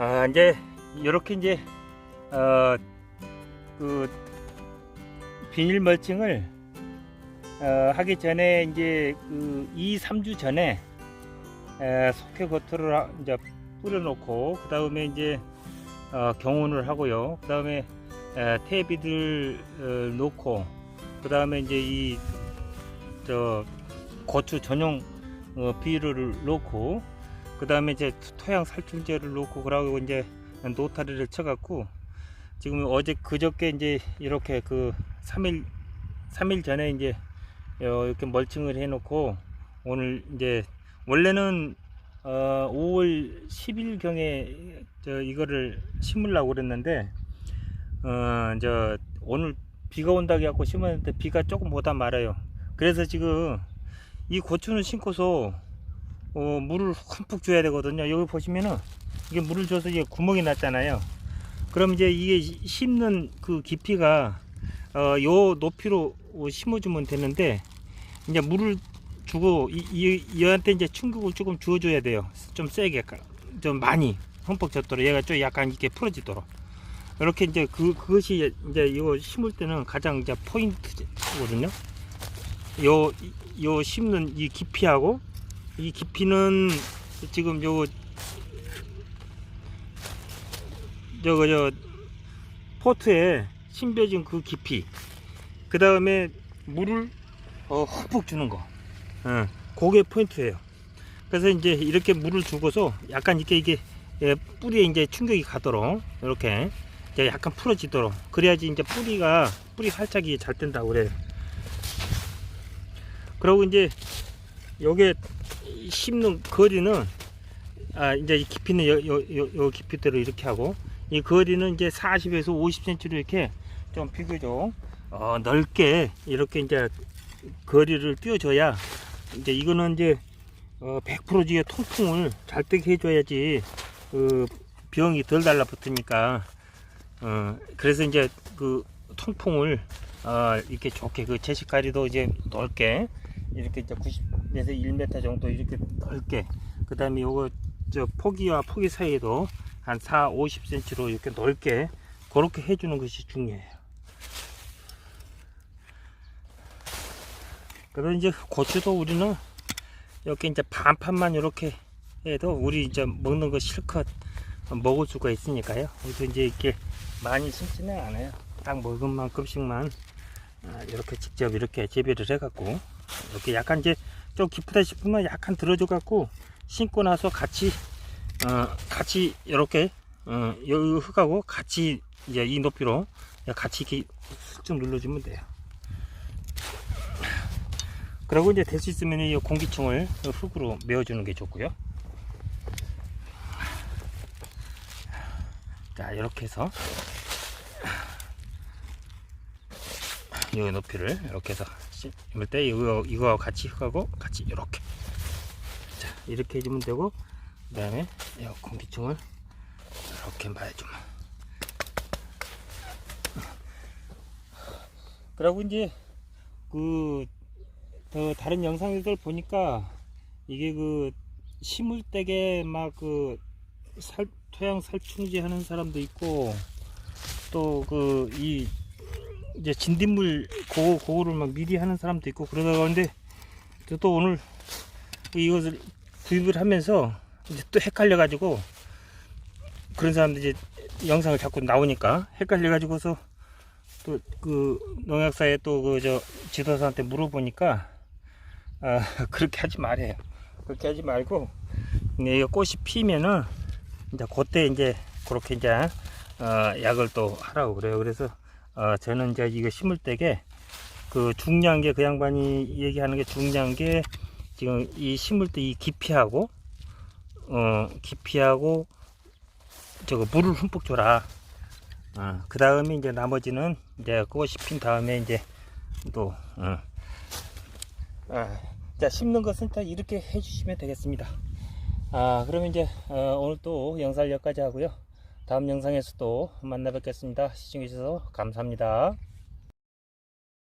아 이제 이렇게 이제 어 그 비닐 멀칭을 어, 하기 전에 이제 그 2, 3주 전에 에, 속해 겉으로 하- 이제 뿌려놓고 그 다음에 이제 어, 경운을 하고요. 그 다음에 테이비들 어, 놓고 그 다음에 이제 이 저 고추 전용 어, 비료를 놓고 그 다음에 이제 토양 살충제를 놓고 그러고 이제 노타리를 쳐갖고 지금 어제 그저께 이제 이렇게 그 3일 3일 전에 이제 어, 이렇게 멀칭을 해놓고 오늘 이제 원래는 어, 5월 10일 경에 저 이거를 심으려고 그랬는데 어, 저 오늘 비가 온다고 해갖고 심었는데 비가 조금 오다 말아요. 그래서 지금 이 고추는 심고서 어, 물을 흠뻑 줘야 되거든요. 여기 보시면은 이게 물을 줘서 이게 구멍이 났잖아요. 그럼 이제 이게 심는 그 깊이가 어, 요 높이로 심어주면 되는데 이제 물을 주고 이, 이 얘한테 이제 충격을 조금 주어줘야 돼요. 좀 세게 좀 많이 흠뻑 젖도록 얘가 좀 약간 이렇게 풀어지도록 이렇게 이제 그 그것이 이제 이거 심을 때는 가장 이제 포인트거든요. 요, 요 심는 이 깊이하고 이 깊이는 지금 요 저거 저 포트에 심겨진 그 깊이. 그 다음에 물을 어, 흠뻑 주는 거. 어, 그게 포인트예요. 그래서 이제 이렇게 물을 주고서 약간 이렇게 이게 예, 뿌리에 이제 충격이 가도록 이렇게 이제 약간 풀어지도록. 그래야지 이제 뿌리가 뿌리 활착이 잘 된다고 그래요. 그리고 이제 요게 심는 거리는 아 이제 이 깊이는 요, 요, 요, 요 깊이대로 이렇게 하고 이 거리는 이제 40에서 50cm로 이렇게 좀 비교적 어, 넓게 이렇게 이제 거리를 띄워줘야 이제 이거는 이제 어, 100% 지게 통풍을 잘 되게 해줘야지 그 병이 덜 달라붙으니까 어, 그래서 이제 그 통풍을 어, 이렇게 좋게 그 제식가리도 이제 넓게 이렇게 이제 90에서 1m 정도 이렇게 넓게 그 다음에 요거 저 포기와 포기 사이에도 한 4, 50cm로 이렇게 넓게 그렇게 해주는 것이 중요해요. 그리고 이제 고추도 우리는 이렇게 이제 반판만 이렇게 해도 우리 이제 먹는 거 실컷 먹을 수가 있으니까요. 그래서 이제 이렇게 많이 심지는 않아요. 딱 먹은 만큼씩만 아, 이렇게 직접 이렇게 재배를 해갖고 이렇게 약간 이제 좀 깊다 싶으면 약간 들어줘 갖고 심고 나서 같이 어 같이 이렇게 어 여기 흙하고 같이 이제 이 높이로 같이 이렇게 좀 눌러주면 돼요. 그리고 이제 될 수 있으면 이 공기층을 흙으로 메워주는 게 좋고요. 자 이렇게 해서 이 높이를 이렇게 해서 심을 때 이거 이거와 같이 흙하고 같이 이렇게. 자 이렇게 해주면 되고 그 다음에 이 공기층을 이렇게 말해주면 그리고 이제 그 어, 다른 영상들 보니까 이게 그 심을 때게 막그 토양 살충제 하는 사람도 있고 또 그 이 이제 진딧물 그거 그거를 막 미리 하는 사람도 있고 그러다가 근데 또 오늘 이것을 구입을 하면서 이제 또 헷갈려 가지고 그런 사람들이 이제 영상을 자꾸 나오니까 헷갈려 가지고서 또 그 농약사에 또 그 저 지도사한테 물어보니까 아 그렇게 하지 말아요. 그렇게 하지 말고 네, 이거 꽃이 피면은 이제 그때 이제 그렇게 이제 어, 약을 또 하라고 그래요. 그래서 어, 저는 이제 이거 심을 때게 그게그 양반이 얘기하는 게게 지금 이 심을 때 이 깊이하고 어 깊이하고 저거 물을 흠뻑 줘라. 어, 그 다음에 이제 나머지는 이제 꽃이 핀 다음에 이제 또 어. 아, 자 심는 것은 다 이렇게 해주시면 되겠습니다. 아 그러면 이제 어, 오늘 또 영상 여기까지 하고요. 다음 영상에서 또 만나 뵙겠습니다. 시청해 주셔서 감사합니다.